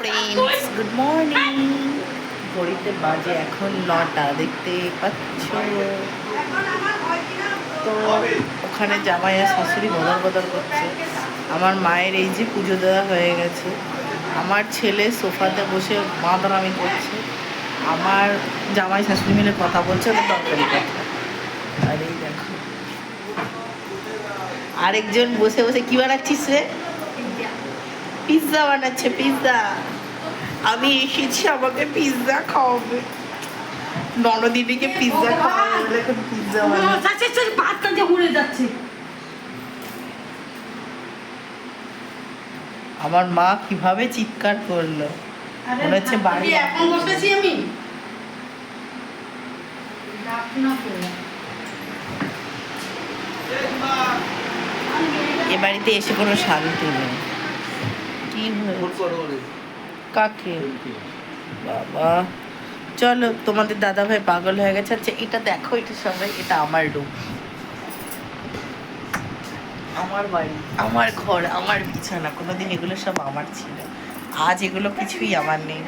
Friends good morning ঘড়িতে বাজে এখন নটা দেখতে পাচ্ছ? তো ওখানে জামাই আর শাশুড়ি বদল বদল করছে। আমার মায়ের এই যে পুজো দেওয়া হয়ে গেছে। আমার ছেলে সোফাতে বসে বাঁদরামি করছে। আমার জামাই শাশুড়ি মিলে কথা বলছে ওদের দরকারি কথা। আর এই দেখো। আরেকজন বসে বসে কি বানাচ্ছিস রে? পিৎজা বানাচ্ছে পিৎজা। আমি এসেছি আমাকে পিৎজা খাওয়াবে। ননদিদিকে পিৎজা খাওয়াবে বলে এখন পিৎজা বানাচ্ছে। ভাতটা যে উড়ে যাচ্ছে। আমার মা কীভাবে চিৎকার করল? মনে হচ্ছে বাড়ি এখন বসেছি আমি। এ বাড়িতে এসে কোনো শান্তি নেই কি হয়েছে কাকে? বাবা। চলো তোমাদের দাদা ভাই পাগল হয়ে গেছে। আচ্ছা এটা দেখো এটা সবাই এটা আমার রুম। আমার বাড়ি। আমার ঘর আমার বিছানা। কোনোদিন এগুলো সব আমার ছিল। আজ এগুলো কিছুই আমার নেই।